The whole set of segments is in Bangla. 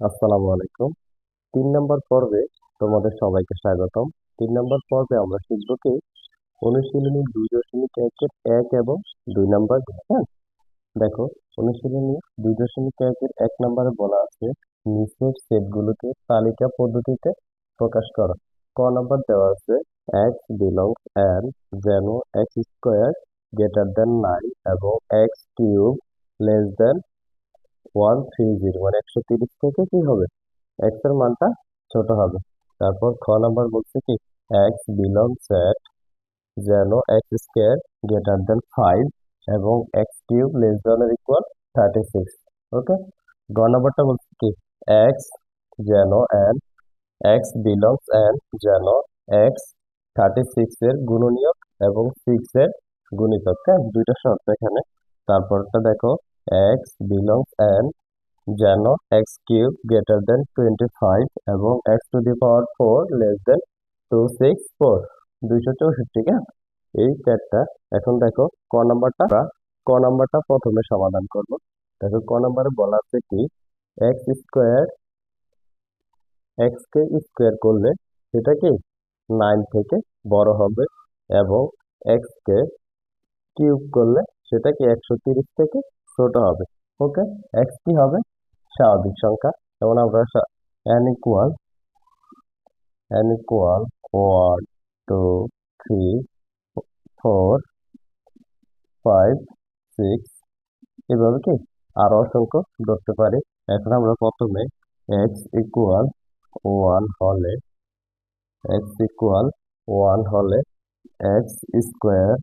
আসসালামু আলাইকুম। তিন নম্বর পর্বে তোমাদের সবাইকে স্বাগতম। তিন নম্বর পর্বে আমরা শিখব কি অনুশীলনী দুই দশমিক একের এক এবং দুই নম্বর হ্যাঁ? দেখো, অনুশীলনী দুই দশমিক একের এক নম্বরে বলা আছে, নিচের সেটগুলোকে তালিকা পদ্ধতিতে প্রকাশ করা। ক নম্বর দেওয়া আছে এক্স বিলংস এন যেন x square greater than nine এবং x cube less than one three zero মানে একশো তিরিশ থেকে কি হবে? এক্সের মানটা ছোট হবে। তারপর খ নাম্বার বলছে কি এক্স বিলং সেট যেন x square greater than five এবং x cube less than equal thirty six okay গ নাম্বারটা বলছে কি এক্স যেন এন এক্স বিলংস এন যেন এক্স থার্টি সিক্স এর গুণনীয়ক এবং সিক্স এর গুণিতক হ্যাঁ? দুইটা শর্ত এখানে। তারপরটা দেখো এক্স বিলংস এন যেন x cube greater than twenty five এবং x to the power four less than two six four দুইশো চৌষট্টি হ্যাঁ এই সেটটা এখন দেখো ক নাম্বারটা ক নাম্বারটা প্রথমে সমাধান করব। দেখো ক নাম্বারে বলা আছে কি এক্স স্কোয়ার এক্স কে স্কোয়ার করলে সেটা কি? নাইন থেকে বড় হবে এবং এক্স কে কিউব করলে সেটা কি একশো তিরিশ থেকে ছোট হবে। ওকে? এক্স কি হবে? স্বাভাবিক সংখ্যা। যেমন আমরা N equal N equal one two three four five six এভাবে কি? আরও অসংখ্য ধরতে পারি। এখন আমরা প্রথমে এক্স ইকুয়াল ওয়ান হলে এক্স ইকুয়াল ওয়ান হলে এক্স স্কোয়ার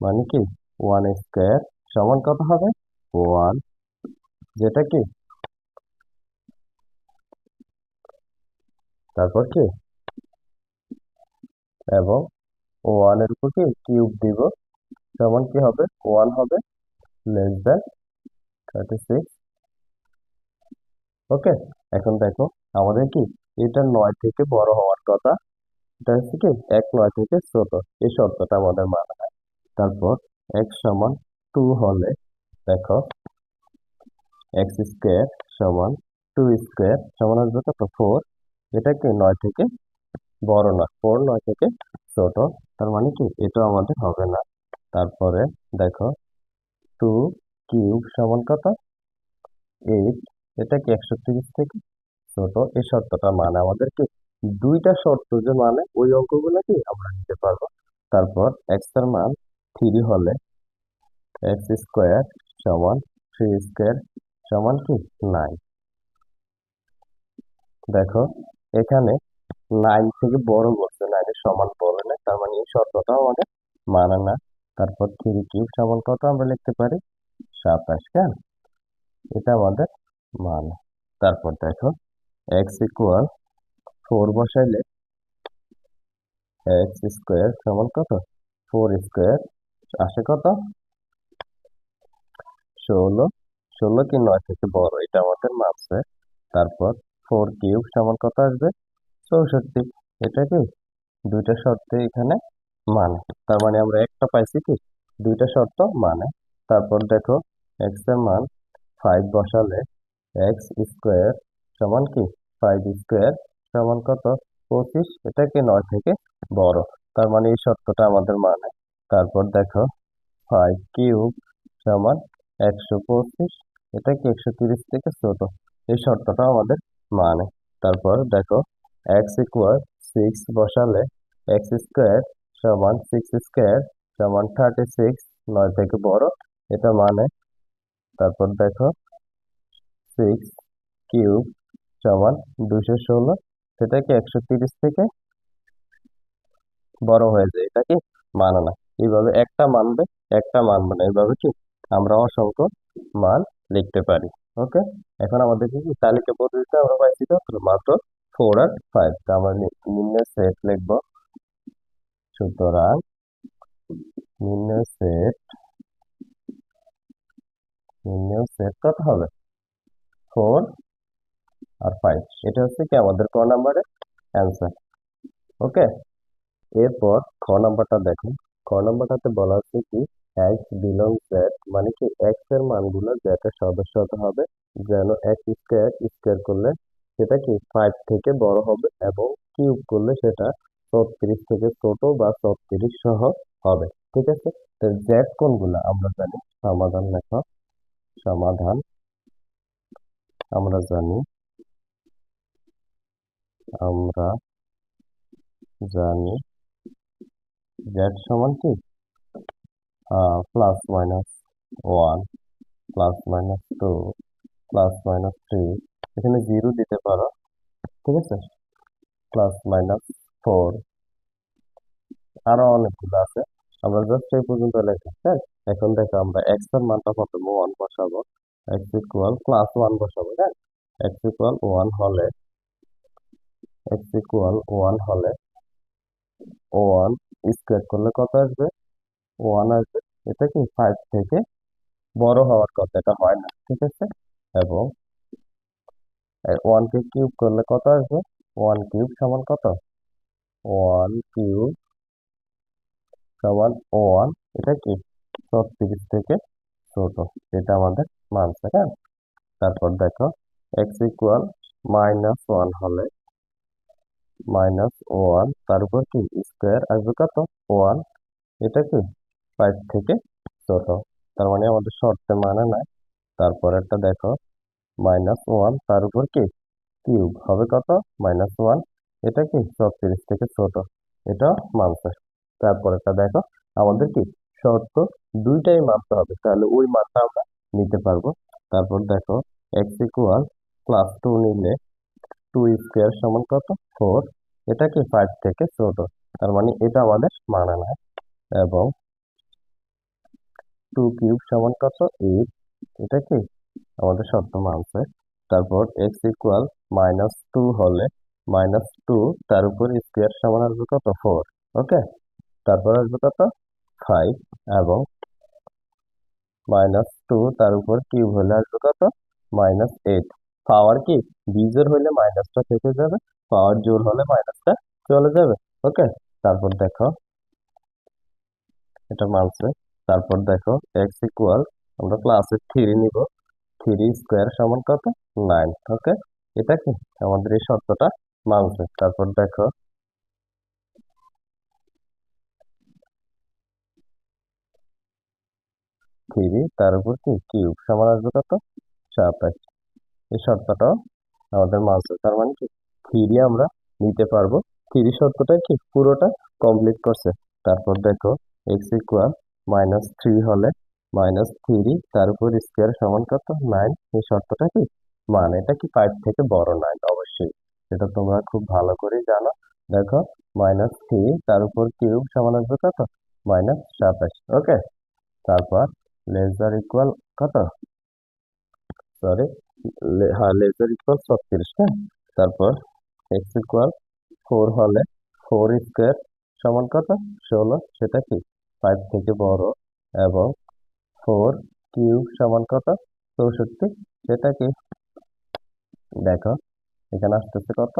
মানে কি? ওয়ান স্কোয়ার সমান কত হবে? ওয়ান, যেটা কি? তারপর কি? এবং ওয়ানের উপর কি? কিউব দিব। সমান কি হবে? ওয়ান হবে less than thirty six. Okay, এখন দেখো, আমাদের কি? এটা নয় থেকে বড় হওয়ার কথা। এটা হচ্ছে কি? এক নয় থেকে ছোট। এই শর্তটা আমাদের মানা হয়। তারপর এক সমান টু হলে দেখো এক্স স্কোয়ার সমান টু স্কোয়ার সমান আসবে কত? ফোর। এটা কি নয় থেকে বড় না, ফোর নয় থেকে ছোট। তার মানে কি? এটা আমাদের হবে না। তারপরে দেখো, টু কিউব সমান কত? এইট। এটা কি একশো তিরিশ থেকে ছোট। এই শর্তটা মানে আমাদের কি? দুইটা শর্ত যে মানে ওই অঙ্কগুলো কি আমরা নিতে পারব। তারপর এক্সের মান থ্রি হলে এক্স স্কোয়ার সমান থ্রি স্কোয়ার সমান কি? নাইন দেখো, এখানে নাইন থেকে বড় বলছে নাইনের সমান বলে না তার মানে এই শর্তটাও আমাদের মানে না। তারপর থ্রি কিউব সমান কত আমরা লিখতে পারি? সাতাশ, কেন? এটা আমাদের মানে। তারপর দেখো এক্স ইকুয়াল ফোর বসাইলে এক্স স্কোয়ার সমান কত? ফোর স্কোয়ার আসে কত? ষোলো ষোলো কি নয় থেকে বড়, এটা আমাদের মাপছে। তারপর ফোর কিউব সমান কত আসবে? চৌষট্টি। এটা কি? দুইটা শর্ত এখানে মানে। তার মানে আমরা একটা পাইছি কি? দুইটা শর্ত মানে। তারপর দেখো এক্সের মান ফাইভ বসালে এক্স স্কোয়ার সমান কি? ফাইভ স্কোয়ার সমান কত? পঁচিশ। এটা কি নয় থেকে বড়। তার মানে এই শর্তটা আমাদের মানে। তারপর দেখো ফাইভ কিউব সমান একশো পঁচিশ এটা কি একশো তিরিশ থেকে ছোট এই শর্তটা আমাদের মানে। তারপর দেখো এক্স ইকুয়াল সিক্স বসালে এক্স স্কোয়ার সমান সিক্স স্কোয়ার সমান থার্টি সিক্স নয় থেকে বড়, এটা মানে তারপর দেখো সিক্স কিউব সমান দুশো ষোলো সেটা কি একশো তিরিশ থেকে বড় হয়ে যায়। এটা কি মানে না। এইভাবে একটা মানবে একটা মানবে না এইভাবে কি? আমরা অসংখ্য মান লিখতে পারি, ওকে? এখন আমাদের কি তালিকা পদ্ধতিতে আমরা পাইছি মাত্র ফোর আর ফাইভ তো আমরা নিম্নের সেট লিখব। সুতরাং নিম্নের সেট নিম্নের সেট কত হবে? ফোর আর ফাইভ এটা হচ্ছে কি আমাদের ক নাম্বারের অ্যান্সার ওকে? এরপর খ নাম্বারটা দেখুন, খ নাম্বারটাতে বলা হচ্ছে কি এক্স বিলং জেড মানে কি এক্সের মানগুলো জেড এর সদস্য হতে হবে, যেন এক্স স্কোয়ার স্কোয়ার করলে সেটা কি ফাইভ থেকে বড় হবে এবং কিউব করলে সেটা ছত্রিশ থেকে ছোট বা ছত্রিশ সহ হবে, ঠিক আছে? তো জেড কোনগুলা? আমরা জানি সমাধান লেখা, সমাধান আমরা জানি আমরা জানি জেড সমান কি? Plus minus one plus minus two plus minus three এখানে জিরো দিতে পারো, ঠিক আছে? প্লাস মাইনাস ফোর আরও অনেকগুলো আছে। আমরা জাস্ট এই পর্যন্ত লেখা হ্যাঁ? এখন দেখো আমরা এক্সের মানটা প্রথমে ওয়ান বসাবো। এক্স ইকুয়াল প্লাস ওয়ান বসাবো হ্যাঁ? এক্স ইকুয়াল ওয়ান হলে এক্স ইকুয়াল ওয়ান হলে ওয়ান স্কোয়ার করলে কত আসবে? ওয়ান আসবে এটা কি ফাইভ থেকে বড় হওয়ার কথা, এটা হয় না, ঠিক আছে? এবং ওয়ান কে কিউব করলে কত আসবে? ওয়ান কিউব সমান কত? ওয়ান কিউব সমান ওয়ান এটা কি? ছত্রিশ থেকে ছোট, এটা আমাদের মানছে হ্যাঁ তারপর দেখো এক্স ইকুয়াল মাইনাস ওয়ান হলে মাইনাস ওয়ান তার উপর কি? স্কোয়ার আসবে কত? ওয়ান এটা কি? ফাইভ থেকে ছোট। তার মানে আমাদের শর্তে মানে নাই। তারপর একটা দেখো মাইনাস ওয়ান তার উপর কি? কিউব হবে কত? মাইনাস ওয়ান এটা কি? ছত্রিশ থেকে ছোট। এটা মানছে তারপর একটা দেখো, আমাদের কি? শর্ত দুইটাই মানতে হবে। তাহলে ওই মানটা আমরা নিতে পারব। তারপর দেখো এক্স ইকুয়াল প্লাস টু নিলে টু স্কোয়ার সমান কত? ফোর এটা কি ফাইভ থেকে ছোট। তার মানে এটা আমাদের মানে না এবং টু কিউব সমান কত? এইট এটা কি? আমাদের শর্ত মানছে তারপর এক্স ইকুয়াল মাইনাস টু হলে মাইনাস টু তার উপর স্কোয়ার সমান আসবে কত? ফোর ওকে তারপর আসবে কত? ফাইভ এবং মাইনাস টু তার উপর কিউব হলে আসবে কত? মাইনাস এইট পাওয়ার কি? বিজোর হলে মাইনাসটা থেকে যাবে। পাওয়ার জোর হলে মাইনাসটা চলে যাবে। ওকে তারপর দেখো, এটা মানছে। তারপর দেখো এক্স ইকুয়াল আমরা ক্লাসে থ্রি নিব। থ্রি স্কোয়ার সমান কত? নাইন ওকে এটা কি? আমাদের এই শর্তটা মানছে। তারপর দেখো থ্রি তার উপর কি? কিউব সমান আসবে কত? সাতাশ। এই শর্তটাও আমাদের মানছে। তার মানে কি? থ্রি আমরা নিতে পারব। থ্রি শর্তটা কি? পুরোটা কমপ্লিট করছে। তারপর দেখো এক্স ইকুয়াল মাইনাস থ্রি হলে মাইনাস থ্রি তার উপর স্কোয়ার সমান কত? নাইন। এই শর্তটা কি? মানে এটা কি ফাইভ থেকে বড় নাইন? অবশ্যই। এটা তোমরা খুব ভালো করে জানো। দেখো, মাইনাস থ্রি তার উপর কিউব সমান আসবে কত? মাইনাস সাতাশ। ওকে? তারপর লেজার ইকুয়াল কত? সরি হ্যাঁ লেজার ইকুয়াল ছত্রিশ হ্যাঁ? তারপর এক্স ইকুয়াল ফোর হলে ফোর স্কোয়ার সমান কত? ষোলো। সেটা কি? ফাইভ থেকে বড় এবং ফোর কিউব সমান কত? চৌষট্টি। সেটাকে দেখো, এখানে আসতেছে কত?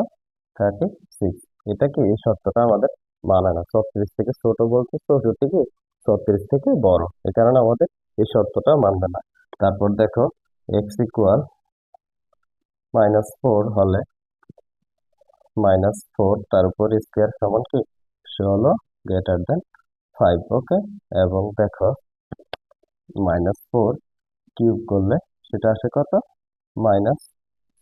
থার্টি সিক্স এটা কি এই শর্তটা আমাদের মানে না, ছত্রিশ থেকে ছোট বলতে চৌষট্টি কি? ছত্রিশ থেকে বড়। এই কারণে আমাদের এই শর্তটা মানবে না। তারপর দেখো এক্স ইকুয়াল মাইনাস ফোর হলে মাইনাস ফোর তার উপর স্কোয়ার সমান কি? ষোলো গ্রেটার দেন ফাইভ ওকে এবং দেখো মাইনাস ফোর কিউব করলে সেটা আসে কত? মাইনাস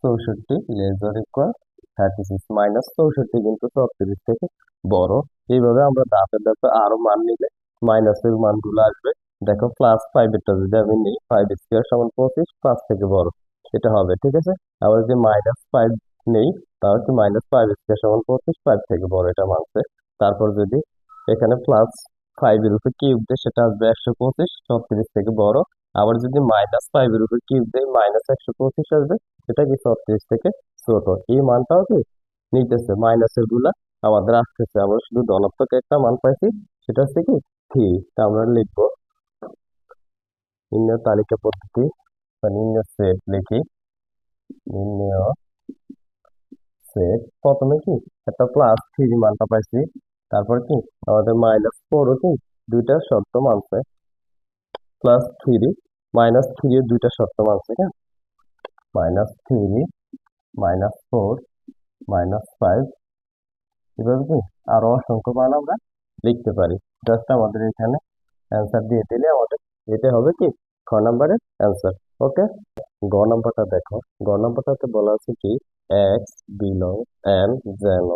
চৌষট্টি lesser equal thirty six minus চৌষট্টি কিন্তু ছত্রিশ থেকে বড়। এইভাবে আমরা ধাপে ধাপে আরও মান নিলে মাইনাসের মানগুলো আসবে। দেখো প্লাস ফাইভ এরটা যদি আমি নিই ফাইভ স্কোয়ার সমান পঁচিশ, পাঁচ থেকে বড়। এটা হবে, ঠিক আছে? আবার যদি মাইনাস ফাইভ নেই, তাহলে কি মাইনাস ফাইভ স্কোয়ার সমান পঁচিশ ফাইভ থেকে বড় এটা মানছে। তারপর যদি এখানে প্লাস ফাইভ এর উপরে কিউব দেয় সেটা আসবে একশো পঁচিশ, ছত্রিশ থেকে বড়। আবার যদি মাইনাস ফাইভ এর উপরে কিউব দেয় মাইনাস একশো পঁচিশ আসবে সেটা কি ছত্রিশ থেকে ছোট। এই মানটাও কি নিতেছে মাইনাসেরগুলা আমাদের আসতেছে। আমরা শুধু ধনাত্মক একটা মান পাইছি, সেটা হচ্ছে কি থ্রি তা আমরা লিখব নির্ণয় তালিকা পদ্ধতি, বা নির্ণয় সেট লিখি। নির্ণয় সেট প্রথমে কি একটা প্লাস থ্রি মানটা পাইছি। তারপর কি? আমাদের মাইনাস ফোরও কি? দুইটা শর্ত মানছে। প্লাস থ্রি মাইনাস থ্রি দুইটা শর্ত মানছে হ্যাঁ? Minus three minus four minus five এভাবে কি? আরও অসংখ্য মান আমরা লিখতে পারি। জাস্ট আমাদের এখানে অ্যান্সার দিয়ে দিলে আমাদের এতে হবে কি? খ নাম্বারের অ্যান্সার ওকে গ নাম্বারটা দেখো। গ নাম্বারটাতে বলা আছে কি? এক্স বিলং এন যেন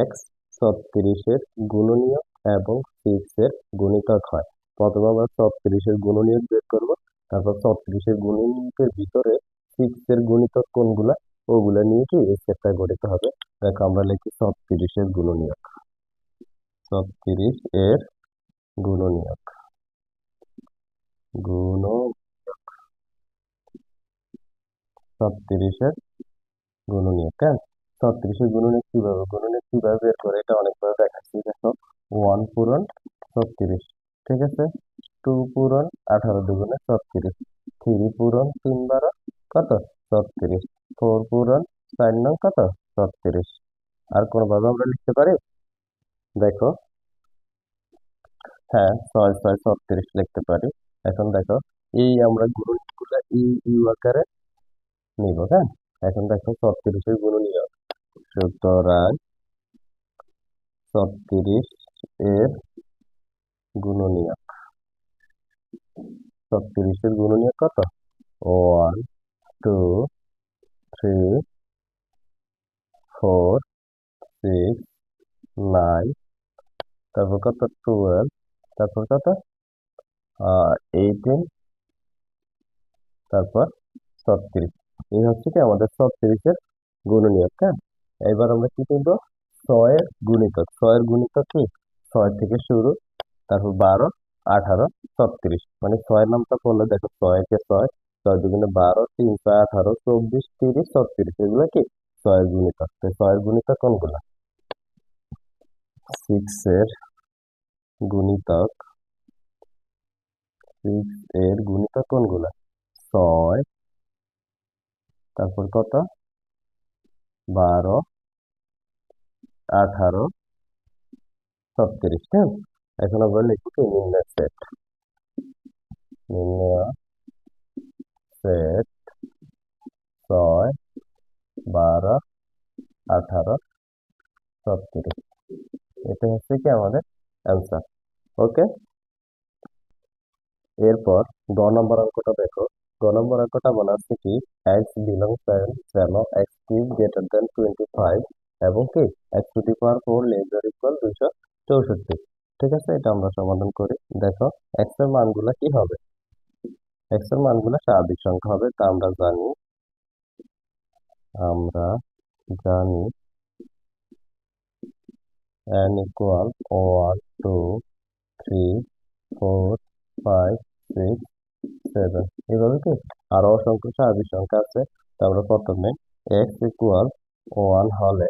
এক্স ছত্রিশের গুণনীয়ক এবং সিক্স এর গুণিতক হয়। প্রথমে আমরা ছত্রিশের গুণনীয়ক বের করব, তারপর ছত্রিশের গুণনীয়কের ভিতরে সিক্স এর গুণিতক কোনগুলা, ওগুলা নিয়ে কি এই সেটটা গঠিত হবে। দেখো, আমরা লিখি ছত্রিশের গুণনীয়ক। ছত্রিশ এর গুণনীয়ক। গুণ ছত্রিশের গুণনীয়ক হ্যাঁ? ছত্রিশের গুণনীয়ক কীভাবে গুণনীয়ক কীভাবে বের করে, এটা অনেকভাবে দেখাচ্ছি, দেখো। ওয়ান পূরণ ছত্রিশ, ঠিক আছে? টু পূরণ আঠারো দুগুণে ছত্রিশ থ্রি পূরণ তিন বারো, কত? ছত্রিশ ফোর পূরণ চার নং কত? ছত্রিশ। আর কোনোভাবে আমরা লিখতে পারি? দেখো। হ্যাঁ ছয় ছয়, ছত্রিশ লিখতে পারি। এখন দেখো, এই আমরা গুণনীয়কগুলো ই ইউ আকারে নিব হ্যাঁ? এখন দেখো, ছত্রিশের গুণনীয়ক সুতরাং ছত্রিশ এর গুণনীয়ক। ছত্রিশের গুণনীয়ক কত? One two three four six nine তারপর কত? টুয়েলভ তারপর কত? এইটিন তারপর ছত্রিশ। এই হচ্ছে কি আমাদের ছত্রিশের গুণনীয়ক হ্যাঁ? এবার আমরা কি করব? ছয়ের গুণিতক ছয়ের গুণিতক কি? ছয় থেকে শুরু, তারপর বারো, আঠারো, ছত্রিশ। মানে ছয়ের নামটা পড়লে দেখো ছয় কে ছয় ছয় দুগুণে বারো, তিন ছয়, আঠারো, চব্বিশ, তিরিশ, ছত্রিশ, এগুলো কি? ছয়ের গুণিতক ছয়ের গুণিতক কোনগুলা? সিক্স এর গুণিতক সিক্স এর গুণিতক কোনগুলা? ছয়। তারপর কত? বারো। আঠারো, ছত্রিশ হ্যাঁ? এখন আমরা লিখব কি? নির্ণয় সেট নির্ণয় সেট ছয়, বারো, আঠারো, ছত্রিশ। এটা হচ্ছে কি আমাদের অ্যান্সার ওকে এরপর গ নম্বর অঙ্কটা দেখো। গ নম্বর অঙ্কটা বলা আছে কি এক্স বিলং সেভেন যেন x cube greater than twenty five এবং কি x to the power four lesser equal দুইশো চৌষট্টি। ঠিক আছে, এটা আমরা সমাধান করি। দেখো এক্সের মানগুলা কি হবে? এক্সের মানগুলা স্বাভাবিক সংখ্যা হবে, তা আমরা জানি। আমরা জানি n equal one two three four five six seven এভাবে কি? আরও অসংখ্য স্বাভাবিক সংখ্যা আছে। তারপরে প্রথমে এক্স ইকুয়াল ওয়ান হলে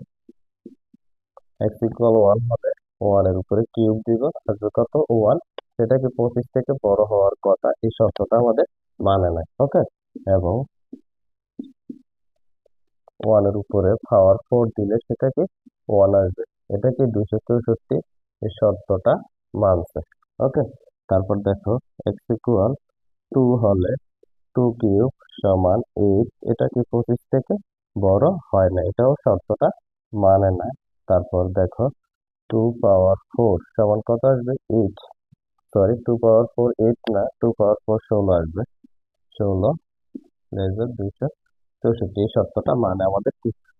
এক্স ইকুয়াল ওয়ান হলে ওয়ানের উপরে কিউব দিব আসবে কত ওয়ান সেটা কি পঁচিশ থেকে বড় হওয়ার কথা, এই শর্তটা আমাদের মানে নাই, ওকে? এবং ওয়ানের উপরে পাওয়ার ফোর দিলে সেটা কি ওয়ান আসবে এটা কি দুশো চৌষট্টি এই শর্তটা মানছে, ওকে? তারপর দেখো এক্স ইকুয়াল টু হলে টু কিউব সমান এইট এটা কি পঁচিশ থেকে বড় হয় না, এটাও শর্তটা মানে না তারপর দেখো টু পাওয়ার ফোর সমান কত আসবে? Eight sorry two power four eight না টু পাওয়ার ফোর ষোলো আসবে। ষোলো দুইশো চৌষট্টি। এই শর্তটা মানে আমাদের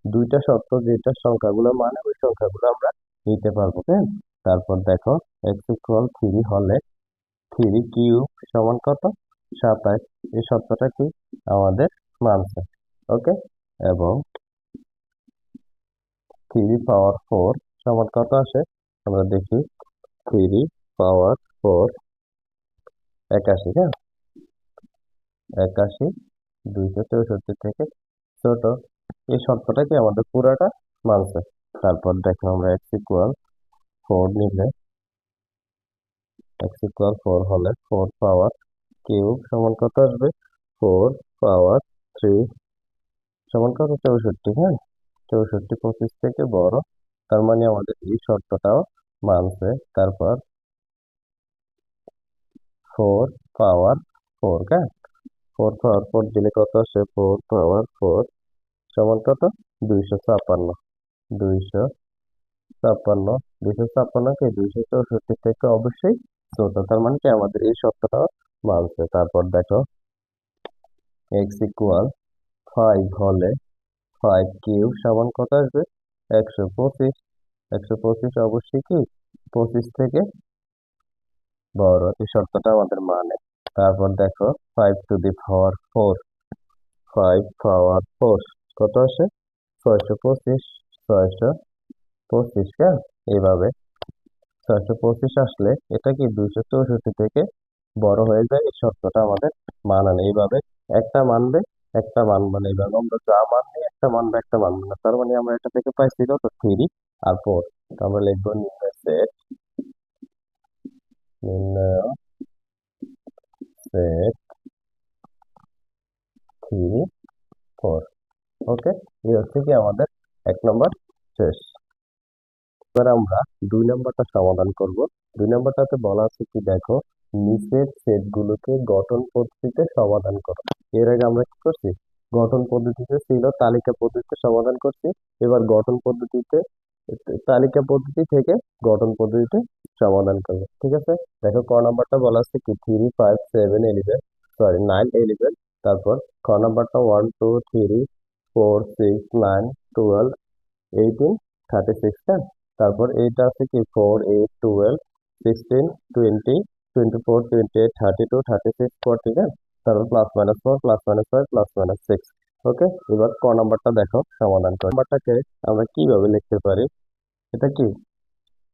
দুইটা শর্ত, যেটা সংখ্যাগুলো মানে ওই সংখ্যাগুলো আমরা নিতে পারব হ্যাঁ? তারপর দেখো এক্স ইকুয়াল থ্রি হলে থ্রি কিউব সমান কত? সাতাশ। এই শর্তটা কি? আমাদের মানছে। ওকে? এবং থ্রি পাওয়ার ফোর সমান কত আসে? আমরা দেখি থ্রি পাওয়ার ফোর একাশি হ্যাঁ? একাশি, দুইশো চৌষট্টি থেকে ছোট। এই শর্তটা কি আমাদের পুরাটা? মানছে। তারপর দেখো আমরা এক্স ইকুয়াল ফোর নিলে এক্স ইকুয়াল ফোর হলে ফোর পাওয়ার কিউব সমান কত আসবে? ফোর পাওয়ার থ্রি সমান কত? চৌষট্টি হ্যাঁ? চৌষট্টি পঁচিশ থেকে বড়। তার মানে আমাদের এই শর্তটাও মানছে। তারপর ফোর পাওয়ার ফোর হ্যাঁ ফোর পাওয়ার ফোর দিলে কত আসে? ফোর পাওয়ার ফোর সমান কত? দুইশো ছাপ্পান্ন। দুইশো ছাপ্পান্ন। দুইশো ছাপ্পান্নকে দুইশো চৌষট্টি থেকে অবশ্যই ছোট তার মানে কি? আমাদের এই সত্যটা মানছে। তারপর দেখো এক্স ইকুয়াল ফাইভ হলে ফাইভ কিউব সমান কত আসবে? একশো পঁচিশ। একশো পঁচিশ অবশ্যই কি পঁচিশ থেকে বড়, এই শর্তটা আমাদের মানে। তারপর দেখো five to the power four five power four কত আসে? ছয়শো পঁচিশ। ছয়শো পঁচিশ হ্যাঁ এইভাবে। ছয়শো পঁচিশ আসলে এটা কি দুইশো চৌষট্টি থেকে বড় হয়ে যায়? এই শর্তটা আমাদের মানা নেই এইভাবে একটা মানবে একটা মান না এইভাবে আমরা যা মানবে একটা মানবে একটা মানবে না তার মানে আমরা এটা থেকে পাইছি কত থ্রি আর ফোর আমরা লিখব নির্ণয় সেট নির্ণয় সেট থ্রি ফোর, ওকে? এই হচ্ছে কি আমাদের এক নম্বর শেষ। এবার আমরা দুই নম্বরটা সমাধান করব। দুই নম্বরটাতে বলা আছে কি, দেখো নিচের সেটগুলোকে গঠন পদ্ধতিতে সমাধান করো। এর আগে আমরা কি করছি? গঠন পদ্ধতিতে ছিল তালিকা পদ্ধতিতে সমাধান করছি। এবার গঠন পদ্ধতিতে, তালিকা পদ্ধতি থেকে গঠন পদ্ধতিতে সমাধান করব। ঠিক আছে? দেখো, ক নাম্বারটা বলা আছে কি? Three five seven eleven sorry nine eleven তারপর খ নাম্বারটা one two three four six nine twelve eighteen thirty six হ্যাঁ তারপর এইটা আছে কি? Four eight twelve sixteen twenty twenty four twenty thirty two thirty six forty plus plus plus minus six okay এবার নাম্বারটা দেখো আমরা কীভাবে লিখতে পারি? এটা কি?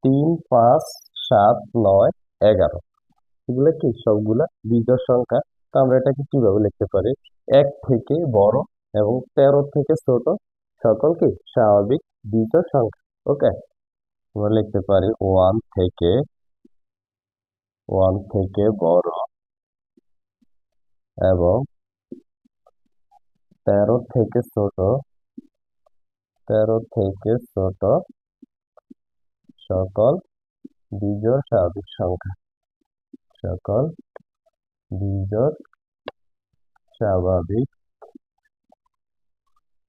তিন, পাঁচ, সাত, নয়, এগারো। এগুলো কি? সবগুলা সংখ্যা। আমরা এটাকে কীভাবে লিখতে পারি? এক থেকে বড় এবং তেরো থেকে ছোট সকল কি? স্বাভাবিক বিজোড় সংখ্যা ওকে আমরা লিখতে পারি ওয়ান থেকে ওয়ান থেকে বড় এবং তেরো থেকে ছোট, তেরো থেকে ছোট সকল বিজোড় স্বাভাবিক সংখ্যা, সকল বিজোড় স্বাভাবিক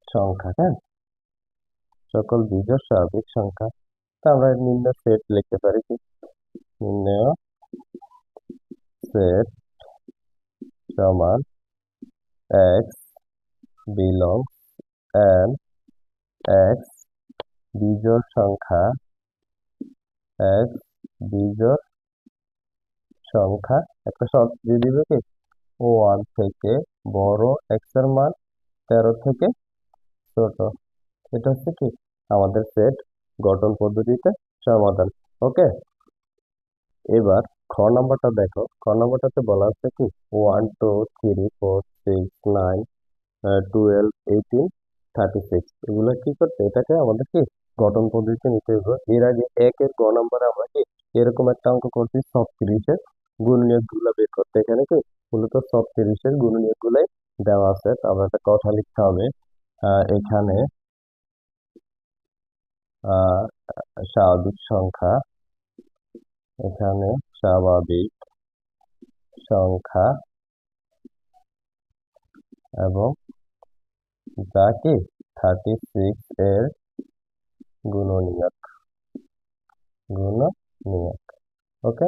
সংখ্যা হ্যাঁ? সকল বিজোড় স্বাভাবিক সংখ্যা। তা আমরা নিম্ন সেট লিখতে পারি কি? নিম্ন সেট সমান এক্স বিলংস এন্ড এক্স বিজোড় সংখ্যা এক্স বিজোড় সংখ্যা। একটা শর্ত দিয়ে দিবে কি? ওয়ান থেকে বড় এক্সের মান তেরো থেকে ছোট। এটা হচ্ছে কি? আমাদের সেট গঠন পদ্ধতিতে সমাধান। ওকে এবার খ নম্বরটা দেখো। খ নম্বরটাতে বলা আছে কি? One two three four six nine twelve eighteen thirty six এগুলো কি করতে এটাকে আমাদের কি গঠন পদ্ধতিতে নিতে হবে। এর আগে একের গ নম্বরে আমরা কি এরকম একটা অঙ্ক করছি ছত্রিশের গুণনীয়কগুলো বের করতে। এখানে কি? মূলত ছত্রিশের গুণনীয়ক গুলাই দেওয়া আছে। তো আমরা একটা কথা লিখতে হবে। এখানে স্বাভাবিক সংখ্যা এখানে স্বাভাবিক সংখ্যা এবং যাকে থার্টি সিক্স এর গুণনীয়ক গুণনীয়ক ওকে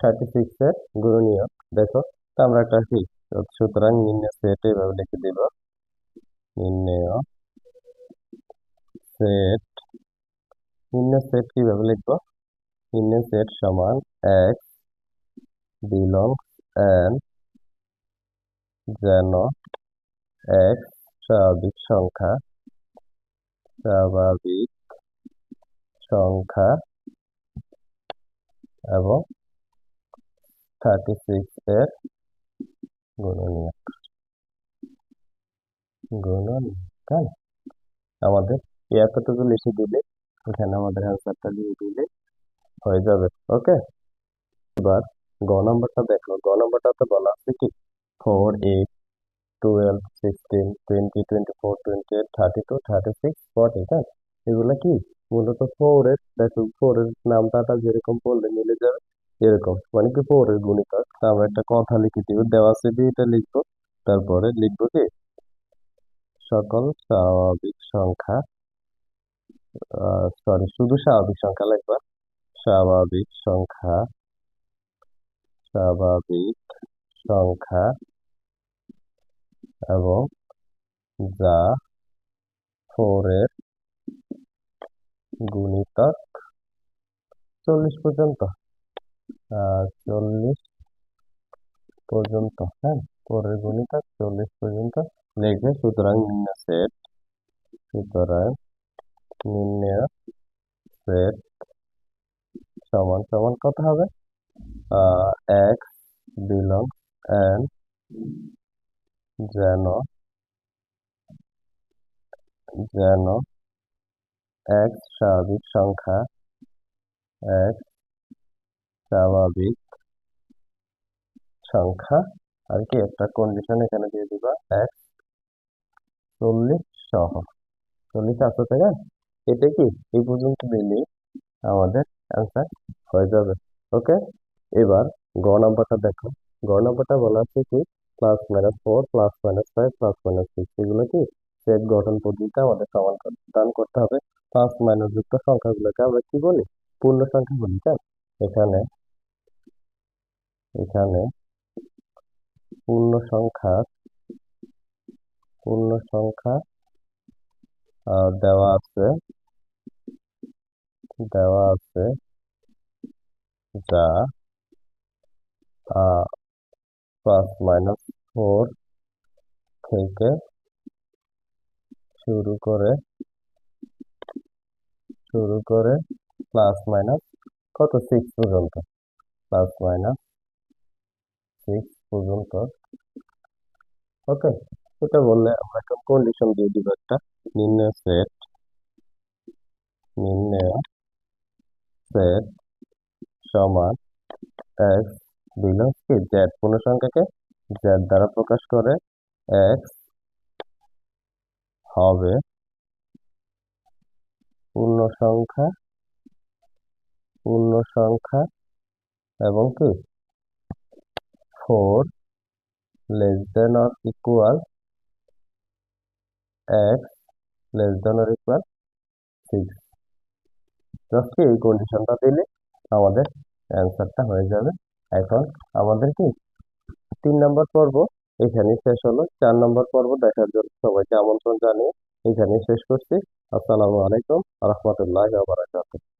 থার্টি সিক্স এর গুণনীয়ক। দেখো, তো আমরা একটা কি? সুতরাং নির্ণয় সেট এভাবে লিখে দিব। নির্ণয় সেট নির্ণয় সেট কীভাবে লিখব? নির্ণয় সেট সমান এক্স বিলংস এন যেন এক্স স্বাভাবিক সংখ্যা স্বাভাবিক সংখ্যা এবং থার্টি সিক্স এর গুণনীয়ক। গুণনীয়ক আমাদের এতটুকু লিখে দিলে, এখানে আমাদের অ্যান্সারটা দিয়ে দিলে হয়ে যাবে, ওকে? এবার গ নাম্বারটা দেখো, গ নাম্বারটাতে বলা আছে কি? Four eight twelve sixteen twenty twenty four twenty eight thirty two thirty six forty হ্যাঁ? এগুলো কি? মূলত ফোরের দেখো ফোরের নামটা যেরকম বললে মিলে যাবে, এরকম। মানে কি ফোরের গুণিতক আমরা একটা কথা লিখে দিব, দেওয়া আছে এটা লিখব। তারপরে লিখব কি? সকল স্বাভাবিক সংখ্যা সরি শুধু স্বাভাবিক সংখ্যা লিখবা। স্বাভাবিক সংখ্যা স্বাভাবিক সংখ্যা এবং যা ফোরের গুণিতক চল্লিশ পর্যন্ত। চল্লিশ পর্যন্ত হ্যাঁ ফোরের গুণিতক চল্লিশ পর্যন্ত লিখবে সুতরাং নিম্ন সেট, সুতরাং নিম্ন সেট সমান সমান কত হবে? এক্স বিলং এন্ড যেন যেন এক্স স্বাভাবিক সংখ্যা এক্স স্বাভাবিক সংখ্যা। আর কি, একটা কন্ডিশন এখানে দিয়ে দিবা এক্স চল্লিশ সহ। চল্লিশ আছে তাই এটা কি? এই পর্যন্ত দিলে আমাদের অ্যান্সার হয়ে যাবে। ওকে এবার গ নাম্বারটা দেখো। গ নাম্বারটা বলা আছে কি? Plus minus four plus minus five plus minus six এগুলো কি? সেট গঠন পদ্ধতিতে আমাদের সমাধান করতে হবে। প্লাস মাইনাস যুক্ত সংখ্যাগুলোকে আমরা কি বলি? পূর্ণ সংখ্যা বলি, তাই এখানে এখানে পূর্ণ সংখ্যা পূর্ণ সংখ্যা দেওয়া আছে। দেওয়া আছে যা প্লাস মাইনাস ফোর থেকে শুরু করে শুরু করে প্লাস মাইনাস কত? সিক্স পর্যন্ত। প্লাস মাইনাস সিক্স পর্যন্ত। ওকে এটা বললে আমরা একটা কন্ডিশন দিয়ে দিব একটা নির্ণয় সেট নির্ণয় সেট সমান এক্স বিলংস কি জেড পূর্ণ সংখ্যাকে জেড দ্বারা প্রকাশ করে এক্স হবে পূর্ণ সংখ্যা পূর্ণ সংখ্যা এবং কি? Four less than or equal x less than or equal six just এই কন্ডিশনটা দিলে আমাদের অ্যান্সারটা হয়ে যাবে। এখন আমাদের কি তিন নম্বর পর্ব এখানে শেষ হলো। চার নম্বর পর্ব দেখার জন্য সবাইকে আমন্ত্রণ জানিয়ে এখানে শেষ করছি। আসসালামু আলাইকুম রহমতুল্লাহ বারাকাতুহ।